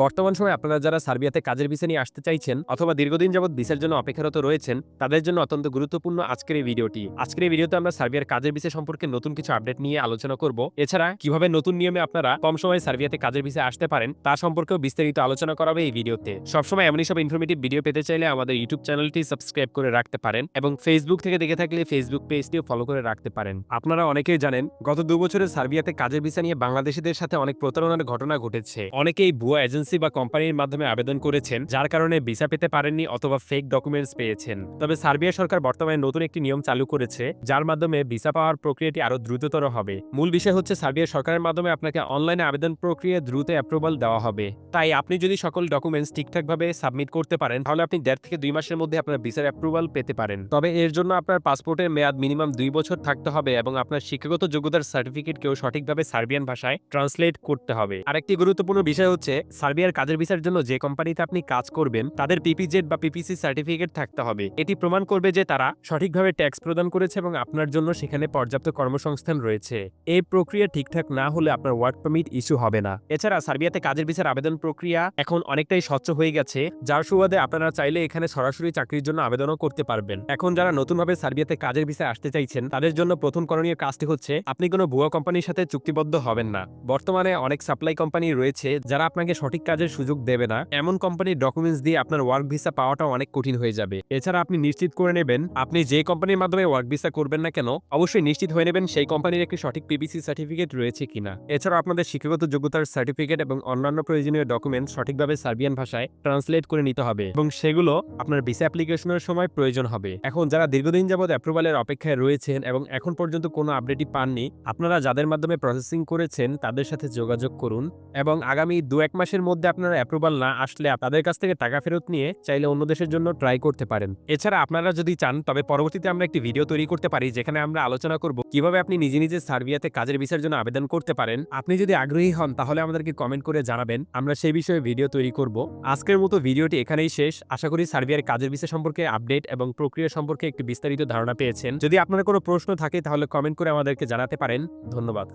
বর্তমান সময়ে আপনারা যারা সার্বিয়াতে কাজের ভিসা নিয়ে আসতে চাইছেন অথবা দীর্ঘদিন যাবৎ ভিসার জন্য অপেক্ষারত রয়েছেন, তাদের জন্য অত্যন্ত গুরুত্বপূর্ণ আজকের এই ভিডিওটি। আজকের এই ভিডিওতে আমরা সার্বিয়ার কাজের ভিসা সম্পর্কে নতুন কিছু আপডেট নিয়ে আলোচনা করব। এছাড়া, কীভাবে নতুন নিয়মে আপনারা কম সময়ে সার্বিয়াতে কাজের ভিসা আসতে পারেন, তা সম্পর্কেও বিস্তারিত আলোচনা করা হবে এই ভিডিওতে। সবসময় এমনই সব ইনফরমেটিভ ভিডিও পেতে চাইলে আমাদের ইউটিউব চ্যানেলটি সাবস্ক্রাইব করে রাখতে পারেন এবং ফেসবুক থেকে দেখে থাকলে ফেসবুক পেজটিও ফলো করে রাখতে পারেন। আপনারা অনেকেই জানেন, গত দু বছরে সার্বিয়াতে কাজের ভিসা নিয়ে বাংলাদেশিদের সাথে অনেক প্রতারণার ঘটনা ঘটেছে। অনেকেই ভুয়া এজেন্সি বা কোম্পানির মাধ্যমে আবেদন করেছেন, যার কারণে ভিসা পেতে পারেননি অথবা ফেক ডকুমেন্টস পেয়েছেন। তবে সার্বিয়া সরকার বর্তমানে নতুন একটি নিয়ম চালু করেছে, যার মাধ্যমে ভিসা পাওয়ার প্রক্রিয়াটি আরও দ্রুততর হবে। মূল বিষয় হচ্ছে সার্বিয়া সরকারের মাধ্যমে আপনাকে অনলাইনে আবেদন প্রক্রিয়া দ্রুত অ্যাপ্রুভাল দেওয়া হবে। তাই আপনি যদি সকল ডকুমেন্টস ঠিকঠাকভাবে সাবমিট করতে পারেন, তাহলে আপনি দেড় থেকে দুই মাসের মধ্যে আপনার ভিসার অ্যাপ্রুভাল পেতে পারেন। তবে এর জন্য আপনার পাসপোর্টের মেয়াদ মিনিমাম দুই বছর থাকতে হবে এবং আপনার শিক্ষাগত যোগ্যতার সার্টিফিকেটকেও সঠিকভাবে সার্বিয়ান ভাষায় ট্রান্সলেট করতে হবে। আরেকটি গুরুত্বপূর্ণ বিষয় হচ্ছে সার্বিয়ার কাজের ভিসার জন্য যে কোম্পানিতে আপনি কাজ করবেন, তাদের পিপিজেড বা পিপিসি সার্টিফিকেট থাকতে হবে। এটি প্রমাণ করবে যে তারা সঠিকভাবে ট্যাক্স প্রদান করেছে এবং আপনার জন্য সেখানে পর্যাপ্ত কর্মসংস্থান রয়েছে। এই প্রক্রিয়া ঠিকঠাক না হলে আপনার ওয়ার্ক পারমিট ইস্যু হবে না। এছাড়া সার্বিয়াতে কাজের ভিসার আবেদন প্রক্রিয়া এখন অনেকটাই স্বচ্ছ হয়ে গেছে। যার সুবাদে আপনারা চাইলে এখানে সরাসরি চাকরির জন্য আবেদনও করতে পারবেন। এখন যারা নতুনভাবে সার্বিয়াতে কাজের ভিসায় আসতে চাইছেন, তাদের জন্য প্রথম করণীয় কাজটি হচ্ছে, আপনি কোনো ভুয়া কোম্পানির সাথে চুক্তিবদ্ধ হবেন না। বর্তমানে অনেক সাপ্লাই কোম্পানি রয়েছে, যারা আপনাকে সঠিক কাজের সুযোগ দেবে না। এমন কোম্পানির ডকুমেন্টস দিয়ে আপনার ওয়ার্ক ভিসা পাওয়াটা অনেক কঠিন হয়ে যাবে। এছাড়া আপনি নিশ্চিত করে নেবেন, আপনি যে কোম্পানির মাধ্যমে ওয়ার্ক ভিসা করবেন না কেন, অবশ্যই নিশ্চিত হয়ে নেবেন সেই কোম্পানির একটি সঠিক পিবিসি সার্টিফিকেট রয়েছে কিনা। এছাড়া আপনাদের শিক্ষাগত যোগ্যতার সার্টিফিকেট এবং অন্যান্য প্রয়োজনীয় ডকুমেন্ট সঠিকভাবে সার্বিয়ান ভাষায় ট্রান্সলেট করে নিতে হবে এবং সেগুলো আপনার ভিসা অ্যাপ্লিকেশনের সময় প্রয়োজন হবে। এখন যারা দীর্ঘদিন যাবৎ অ্যাপ্রুভালের অপেক্ষায় রয়েছেন এবং এখন পর্যন্ত কোনো আপডেটই পাননি, আপনারা যাদের মাধ্যমে প্রসেসিং করেছেন, তাদের সাথে যোগাযোগ করুন এবং আগামী দু এক মাসের মধ্যে আপনারা অ্যাপ্রুভাল না আসলে তাদের কাছ থেকে টাকা ফেরত নিয়ে চাইলে অন্য দেশের জন্য ট্রাই করতে পারেন। এছাড়া আপনারা যদি চান, তবে পরবর্তীতে আমরা একটি ভিডিও তৈরি করতে পারি, যেখানে আমরা আলোচনা করব কীভাবে আপনি নিজে নিজে সার্বিয়াতে কাজের ভিসার জন্য আবেদন করতে পারেন। আপনি যদি আগ্রহী হন, তাহলে আমাদেরকে কমেন্ট করে জানাবেন। আমরা সেই বিষয়ে ভিডিও তৈরি করব। আজকের মতো ভিডিওটি এখানেই শেষ। আশা করি সার্বিয়ার কাজের বিষয় সম্পর্কে আপডেট এবং প্রক্রিয়া সম্পর্কে একটি বিস্তারিত ধারণা পেয়েছেন। যদি আপনার কোনো প্রশ্ন থাকে, তাহলে কমেন্ট করে আমাদেরকে জানাতে পারেন। ধন্যবাদ।